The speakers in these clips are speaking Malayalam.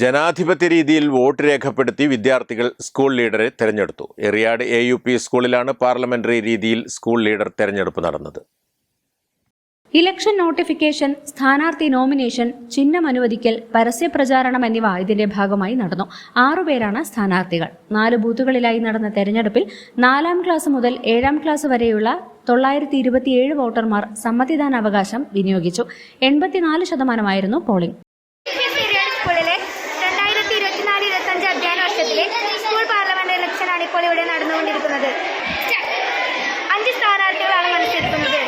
ജനാധിപത്യ രീതിയിൽ വോട്ട് രേഖപ്പെടുത്തി വിദ്യാർത്ഥികൾ സ്കൂൾ ലീഡറെ തെരഞ്ഞെടുത്തു. എറിയാട് എ യു പി സ്കൂളിലാണ് പാർലമെന്ററി രീതിയിൽ സ്കൂൾ ലീഡർ തെരഞ്ഞെടുപ്പ് നടന്നത്. ഇലക്ഷൻ നോട്ടിഫിക്കേഷൻ സ്ഥാനാർത്ഥി നോമിനേഷൻ ചിഹ്നം അനുവദിക്കൽ പരസ്യപ്രചാരണം എന്നിവ ഇതിന്റെ ഭാഗമായി നടന്നു. ആറുപേരാണ് സ്ഥാനാർത്ഥികൾ. നാല് ബൂത്തുകളിലായി നടന്ന തെരഞ്ഞെടുപ്പിൽ നാലാം ക്ലാസ് മുതൽ ഏഴാം ക്ലാസ് വരെയുള്ള തൊള്ളായിരത്തി ഇരുപത്തിയേഴ് വോട്ടർമാർ സമ്മതിദാനാവകാശം വിനിയോഗിച്ചു. എൺപത്തിനാല് ശതമാനമായിരുന്നു പോളിംഗ്. ഇപ്പോൾ ഇവിടെ നടന്നുകൊണ്ടിരിക്കുന്നത്. അഞ്ച് സ്ഥാനാർത്ഥികളാണ് മത്സരിക്കുന്നത്.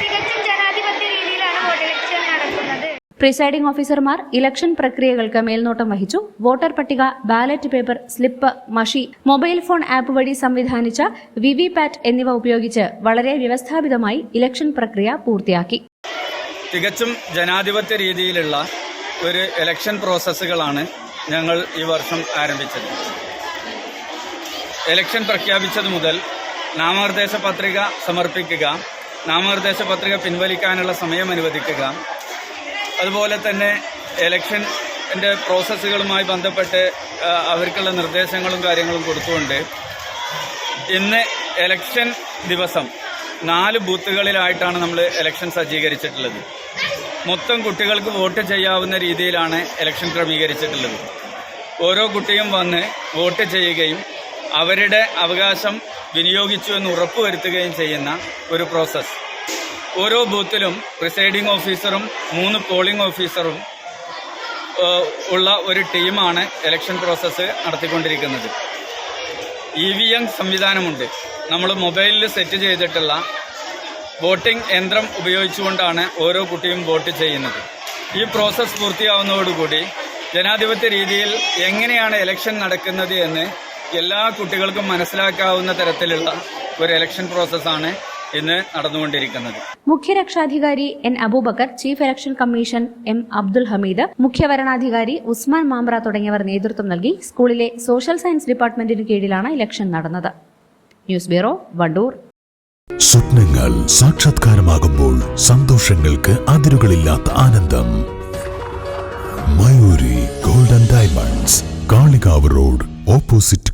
തികച്ചും ജനാധിപത്യ രീതിയിലാണ് വോട്ട് ഇലക്ഷൻ നടക്കുന്നത്. പ്രിസൈഡിംഗ് ഓഫീസർമാർ ഇലക്ഷൻ പ്രക്രിയകൾക്ക് മേൽനോട്ടം വഹിച്ചു. വോട്ടർ പട്ടിക ബാലറ്റ് പേപ്പർ സ്ലിപ്പ് മഷി മൊബൈൽ ഫോൺ ആപ്പ് വഴി സംവിധാനിച്ച വിവി പാറ്റ് എന്നിവ ഉപയോഗിച്ച് വളരെ വ്യവസ്ഥാപിതമായി ഇലക്ഷൻ പ്രക്രിയ പൂർത്തിയാക്കി. തികച്ചും ജനാധിപത്യ രീതിയിലുള്ള ഒരു ഇലക്ഷൻ പ്രോസസ്സുകളാണ് ഞങ്ങൾ ഈ വർഷം ആരംഭിച്ചത്. ഇലക്ഷൻ പ്രഖ്യാപിച്ചത് മുതൽ നാമനിർദ്ദേശ പത്രിക സമർപ്പിക്കുക നാമനിർദ്ദേശ പത്രിക പിൻവലിക്കാനുള്ള സമയം അനുവദിക്കുക. അതുപോലെ തന്നെ ഇലക്ഷന്റെ പ്രോസസ്സുകളുമായി ബന്ധപ്പെട്ട് അവർക്കുള്ള നിർദ്ദേശങ്ങളും കാര്യങ്ങളും കൊടുത്തുകൊണ്ട് ഇന്ന് ഇലക്ഷൻ ദിവസം നാല് ബൂത്തുകളിലായിട്ടാണ് നമ്മൾ ഇലക്ഷൻ സജ്ജീകരിച്ചിട്ടുള്ളത്. മൊത്തം കുട്ടികൾക്ക് വോട്ട് ചെയ്യാവുന്ന രീതിയിലാണ് ഇലക്ഷൻ ക്രമീകരിച്ചിട്ടുള്ളത്. ഓരോ കുട്ടിയും വന്ന് വോട്ട് ചെയ്യുകയും അവരുടെ അവകാശം വിനിയോഗിച്ചു എന്ന് ഉറപ്പുവരുത്തുകയും ചെയ്യുന്ന ഒരു പ്രോസസ്സ് ഓരോ ബൂത്തിലും പ്രിസൈഡിംഗ് ഓഫീസറും മൂന്ന് പോളിംഗ് ഓഫീസറും ഉള്ള ഒരു ടീമാണ് ഇലക്ഷൻ പ്രോസസ്സ് നടത്തിക്കൊണ്ടിരിക്കുന്നത്. ഇ വി എം സംവിധാനമുണ്ട്. നമ്മൾ മൊബൈലിൽ സെറ്റ് ചെയ്തിട്ടുള്ള വോട്ടിംഗ് യന്ത്രം ഉപയോഗിച്ചുകൊണ്ടാണ് ഓരോ കുട്ടിയും വോട്ട് ചെയ്യുന്നത്. ഈ പ്രോസസ്സ് പൂർത്തിയാവുന്നതോടുകൂടി ജനാധിപത്യ രീതിയിൽ എങ്ങനെയാണ് ഇലക്ഷൻ നടക്കുന്നത് എന്ന് എല്ലാ കുട്ടികൾക്കും മനസ്സിലാക്കാവുന്ന തരത്തിലുള്ള ഒരു ഇലക്ഷൻ പ്രോസസ്സാണ് ഇന്ന് നടന്നുകൊണ്ടിരിക്കുന്നത്. മുഖ്യ രക്ഷാധികാരി N Aboobacker chief election commission M Abdul Hameed മുഖ്യ മുഖ്യവരണാധികാരി ഉസ്മാൻ മാമ്പ്ര തുടങ്ങിയവർ നേതൃത്വം നൽകി സ്കൂളിലെ സോഷ്യൽ സയൻസ് ഡിപ്പാർട്ട്മെന്റിന് കീഴിലാണ് ഇലക്ഷൻ നടന്നത്. News bureau Wandoor. സ്വപ്നങ്ങൾ സാക്ഷാത്കാരമാകുമ്പോൾ സന്തോഷങ്ങൾക്ക് അതിരുകളില്ലാത്ത ആനന്ദം. Mayoori golden diamonds Kalikavu road opposite